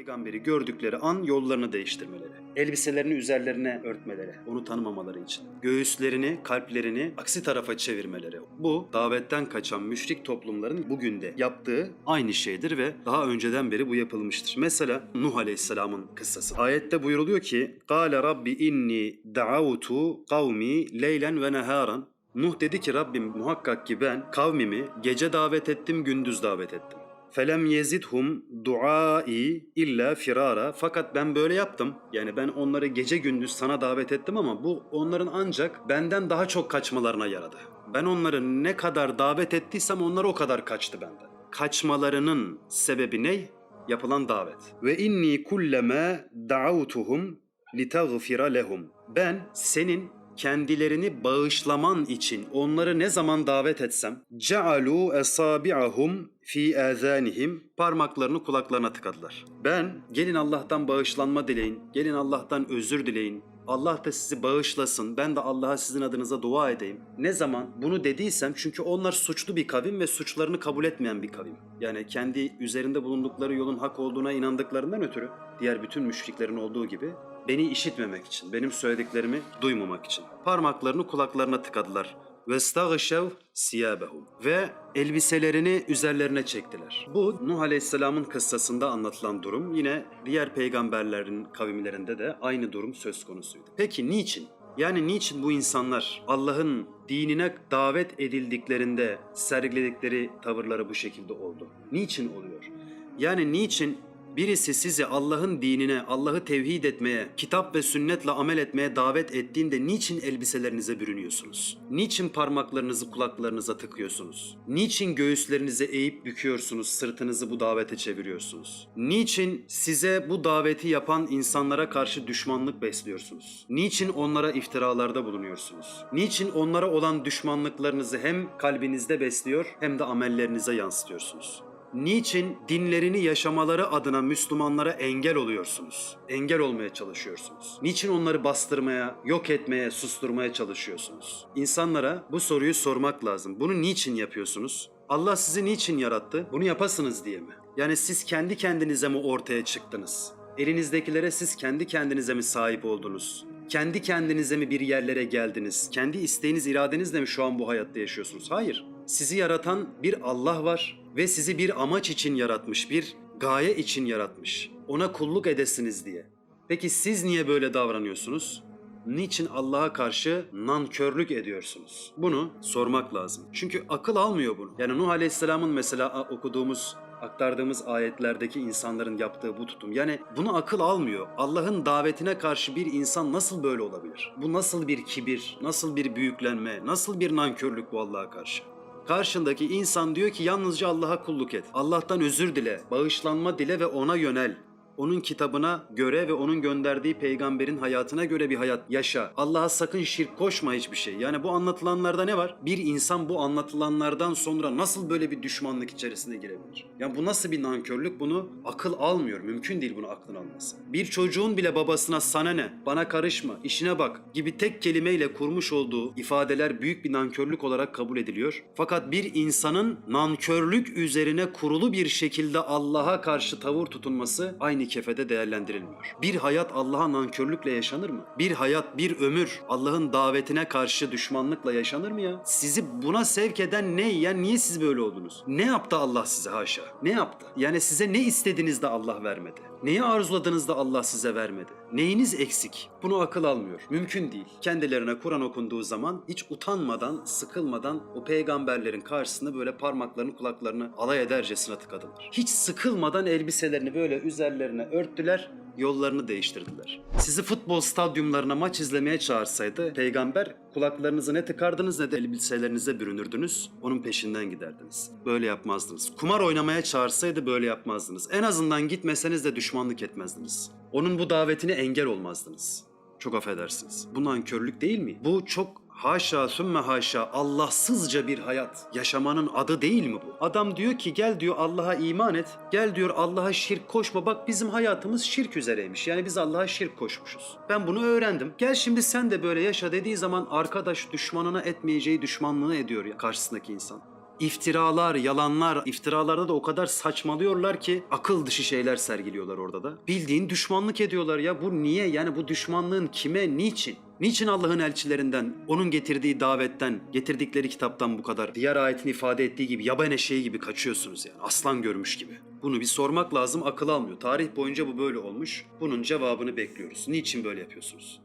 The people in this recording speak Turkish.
Peygamberi gördükleri an yollarını değiştirmeleri. Elbiselerini üzerlerine örtmeleri, onu tanımamaları için. Göğüslerini, kalplerini aksi tarafa çevirmeleri. Bu davetten kaçan müşrik toplumların bugün de yaptığı aynı şeydir ve daha önceden beri bu yapılmıştır. Mesela Nuh Aleyhisselam'ın kıssası. Ayette buyuruluyor ki: "Kâle Rabbi inni da'avtu kavmi leylen ve neharan." Nuh dedi ki Rabbim muhakkak ki ben kavmimi gece davet ettim, gündüz davet ettim. Felem yezidhum duai illa firara. Fakat ben böyle yaptım. Yani ben onları gece gündüz sana davet ettim ama bu onların ancak benden daha çok kaçmalarına yaradı. Ben onları ne kadar davet ettiysem onlar o kadar kaçtı benden. Kaçmalarının sebebi ne? Yapılan davet. Ve inni kulleme da'utuhum litagfira lehum. Ben senin kendilerini bağışlaman için onları ne zaman davet etsem cealu esabi'ahum fi azanihim parmaklarını kulaklarına tıkadılar. Ben gelin Allah'tan bağışlanma dileyin, gelin Allah'tan özür dileyin. Allah da sizi bağışlasın. Ben de Allah'a sizin adınıza dua edeyim. Ne zaman bunu dediysem çünkü onlar suçlu bir kavim ve suçlarını kabul etmeyen bir kavim. Yani kendi üzerinde bulundukları yolun hak olduğuna inandıklarından ötürü diğer bütün müşriklerin olduğu gibi beni işitmemek için, benim söylediklerimi duymamak için. Parmaklarını kulaklarına tıkadılar ve stagşev siyabehum ve elbiselerini üzerlerine çektiler. Bu Nuh Aleyhisselam'ın kıssasında anlatılan durum yine diğer peygamberlerin kavimlerinde de aynı durum söz konusuydu. Peki niçin? Yani niçin bu insanlar Allah'ın dinine davet edildiklerinde sergiledikleri tavırları bu şekilde oldu? Niçin oluyor? Yani niçin Birisi sizi Allah'ın dinine, Allah'ı tevhid etmeye, kitap ve sünnetle amel etmeye davet ettiğinde niçin elbiselerinize bürünüyorsunuz? Niçin parmaklarınızı kulaklarınıza tıkıyorsunuz? Niçin göğüslerinizi eğip büküyorsunuz, sırtınızı bu davete çeviriyorsunuz? Niçin size bu daveti yapan insanlara karşı düşmanlık besliyorsunuz? Niçin onlara iftiralarda bulunuyorsunuz? Niçin onlara olan düşmanlıklarınızı hem kalbinizde besliyor hem de amellerinize yansıtıyorsunuz? Niçin dinlerini yaşamaları adına Müslümanlara engel oluyorsunuz? Engel olmaya çalışıyorsunuz. Niçin onları bastırmaya, yok etmeye, susturmaya çalışıyorsunuz? İnsanlara bu soruyu sormak lazım. Bunu niçin yapıyorsunuz? Allah sizi niçin yarattı? Bunu yapasınız diye mi? Yani siz kendi kendinize mi ortaya çıktınız? Elinizdekilere siz kendi kendinize mi sahip oldunuz? Kendi kendinize mi bir yerlere geldiniz? Kendi isteğiniz, iradenizle mi şu an bu hayatta yaşıyorsunuz? Hayır. Sizi yaratan bir Allah var ve sizi bir amaç için yaratmış, bir gaye için yaratmış. Ona kulluk edesiniz diye. Peki siz niye böyle davranıyorsunuz? Niçin Allah'a karşı nankörlük ediyorsunuz? Bunu sormak lazım. Çünkü akıl almıyor bunu. Yani Nuh Aleyhisselam'ın mesela okuduğumuz aktardığımız ayetlerdeki insanların yaptığı bu tutum. Yani bunu akıl almıyor. Allah'ın davetine karşı bir insan nasıl böyle olabilir? Bu nasıl bir kibir, nasıl bir büyüklenme, nasıl bir nankörlük bu Allah'a karşı? Karşındaki insan diyor ki yalnızca Allah'a kulluk et. Allah'tan özür dile, bağışlanma dile ve ona yönel. Onun kitabına göre ve onun gönderdiği peygamberin hayatına göre bir hayat yaşa. Allah'a sakın şirk koşma hiçbir şey. Yani bu anlatılanlarda ne var? Bir insan bu anlatılanlardan sonra nasıl böyle bir düşmanlık içerisine girebilir? Yani bu nasıl bir nankörlük? Bunu akıl almıyor. Mümkün değil bunu aklın alması. Bir çocuğun bile babasına sana ne, bana karışma, işine bak gibi tek kelimeyle kurmuş olduğu ifadeler büyük bir nankörlük olarak kabul ediliyor. Fakat bir insanın nankörlük üzerine kurulu bir şekilde Allah'a karşı tavır tutunması aynı kefede değerlendirilmiyor. Bir hayat Allah'a nankörlükle yaşanır mı? Bir hayat, bir ömür Allah'ın davetine karşı düşmanlıkla yaşanır mı ya? Sizi buna sevk eden ne? Ya niye siz böyle oldunuz? Ne yaptı Allah size haşa? Ne yaptı? Yani size ne istediniz de Allah vermedi? Neyi arzuladınız da Allah size vermedi? Neyiniz eksik? Bunu akıl almıyor. Mümkün değil. Kendilerine Kur'an okunduğu zaman hiç utanmadan, sıkılmadan o peygamberlerin karşısında böyle parmaklarını kulaklarını alay edercesine tıkadılar. Hiç sıkılmadan elbiselerini böyle üzerlerine örttüler, yollarını değiştirdiler. Sizi futbol stadyumlarına maç izlemeye çağırsaydı peygamber kulaklarınızı ne tıkardınız ne de elbiselerinize bürünürdünüz. Onun peşinden giderdiniz. Böyle yapmazdınız. Kumar oynamaya çağırsaydı böyle yapmazdınız. En azından gitmeseniz de düşmanlık etmezdiniz. Onun bu davetine engel olmazdınız. Çok affedersiniz. Bu nankörlük değil mi? Bu çok haşa sümme haşa Allahsızca bir hayat yaşamanın adı değil mi bu? Adam diyor ki gel diyor Allah'a iman et. Gel diyor Allah'a şirk koşma. Bak bizim hayatımız şirk üzereymiş. Yani biz Allah'a şirk koşmuşuz. Ben bunu öğrendim. Gel şimdi sen de böyle yaşa dediği zaman arkadaş düşmanına etmeyeceği düşmanlığı ediyor ya karşısındaki insan. İftiralar, yalanlar, iftiralarda da o kadar saçmalıyorlar ki akıl dışı şeyler sergiliyorlar orada da. Bildiğin düşmanlık ediyorlar ya. Bu niye? Yani bu düşmanlığın kime, niçin? Niçin Allah'ın elçilerinden, onun getirdiği davetten, getirdikleri kitaptan bu kadar diğer ayetin ifade ettiği gibi yaban eşeği gibi kaçıyorsunuz yani? Aslan görmüş gibi. Bunu bir sormak lazım, akıl almıyor. Tarih boyunca bu böyle olmuş. Bunun cevabını bekliyoruz. Niçin böyle yapıyorsunuz?